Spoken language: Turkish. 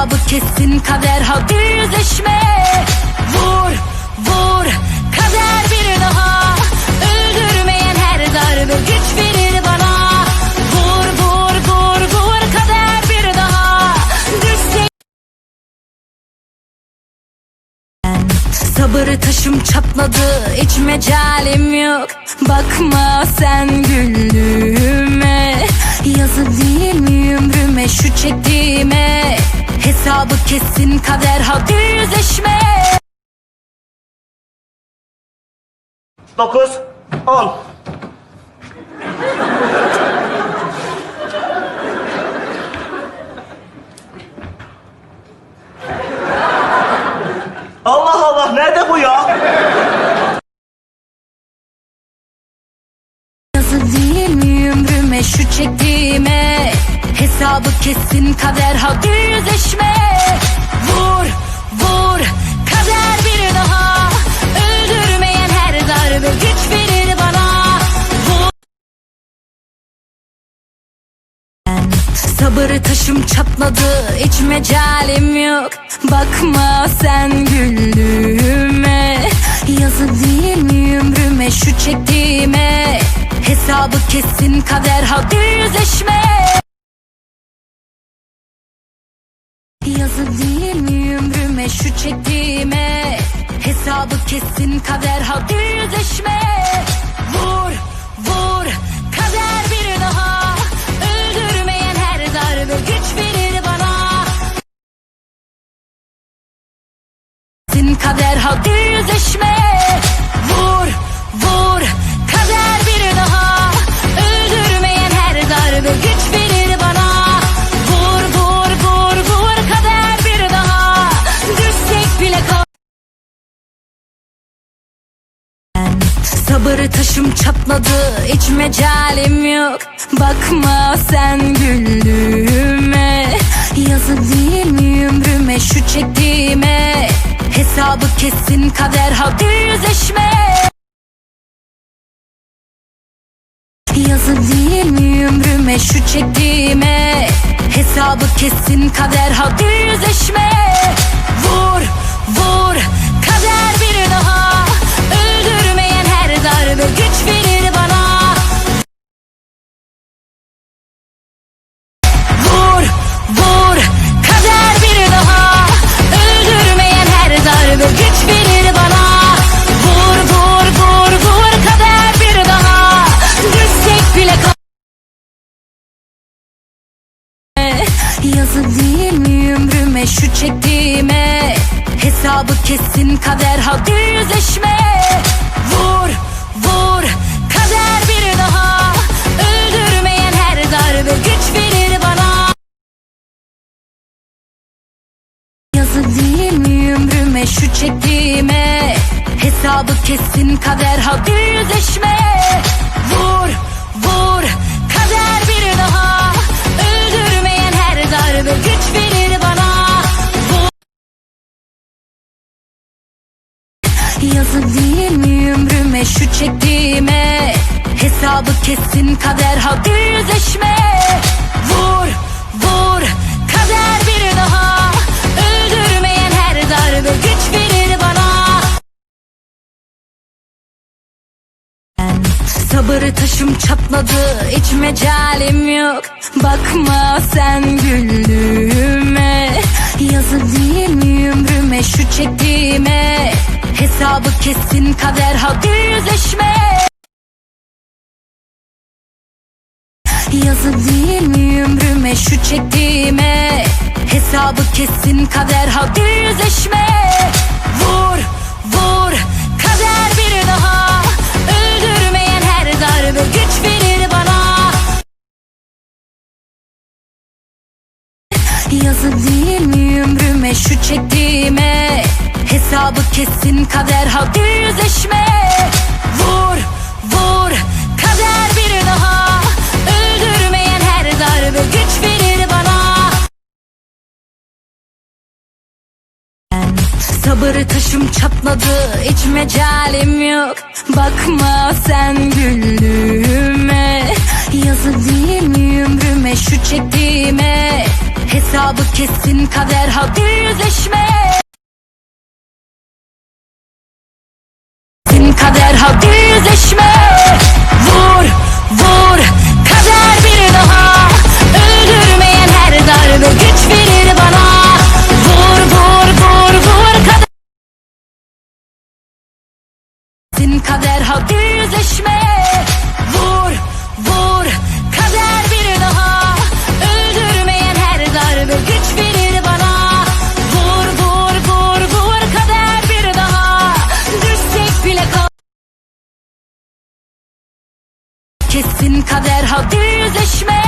Hesabı kesin kader hak yüzleşme. Vur vur kader bir daha. Öldürmeyen her darbe güç verir bana. Vur vur vur vur kader bir daha. Düşse Sabır taşım çatladı hiç mecalim yok. Bakma sen güldüğüme. Yazı değil mi ömrüme? Şu çektiğime Hesabı kesin kader hak yüzleşme 9, 10. Allah Allah nerede bu ya? Yazı değil mi ömrüme şu çektiğime Hesabı kesin kader hak yüzleşme Vur vur kader bir daha. Öldürmeyen her darbe güç verir bana. Vur. Sabır taşım çatladı hiç mecalim yok. Bakma sen güldüğüme. Yazı değil mi ömrüme şu çektiğime? Hesabı kesin kader hak yüzleşme Yazı değil mi ömrüme şu çektiğime. Hesabı kesin kader hak yüzleşme. Vur vur kader bir daha. Öldürmeyen her darbe güç verir bana. Kesin kader hak Sabır taşım çatladı hiç mecalim yok. Bakma sen güldüğüme Yazı değil mi ömrüme şu çektiğime? Hesabı kesin kader hak yüzleşme. Yazı değil mi ömrüme şu çektiğime? Hesabı kesin kader hak yüzleşme. Vur vur kader bir daha Yazı değil mi ömrüme şu çektiğime Hesabı kesin kader hak yüzleşme. Vur vur kader bir daha. Öldürmeyen her darbe güç verir bana. Yazı değil mi ömrüme şu çektiğime Hesabı kesin kader hak yüzleşme Yazı değil mi ömrüme şu çektiğime? Hesabı kesin kader hak yüzleşme Vur vur kader bir daha. Öldürmeyen her darbe güç verir bana. Sabır taşım çatladı hiç mecalim yok. Bakma sen güldüğüme. Yazı değil mi ömrüme şu çektiğime Hesabı kesin kader hak yüzleşme. Yazı değil mi ömrüme şu çektiğime? Hesabı kesin kader hak yüzleşme. Vur vur kader bir daha. Öldürmeyen her darbe güç verir bana. Yazı değil mi ömrüme şu çektiğime Hesabı kesin kader hak yüzleşme Vur vur kader bir daha. Öldürmeyen her darbe güç verir bana. Sabır taşım çatladı hiç mecalim yok. Bakma sen güldüğüme. Yazı değil mi ömrüme şu çektiğime? Hesabı kesin kader hadi daha düzleşme. Vur, vur, kader bir daha. Öldürmeyen her darbe güç verir bana. Vur, vur, vur, vur kader. Sin kader ha düzleşme. Vur, vur, kader bir daha. Öldürmeyen her darbe güç verir Kesin kader hadi yüzleşme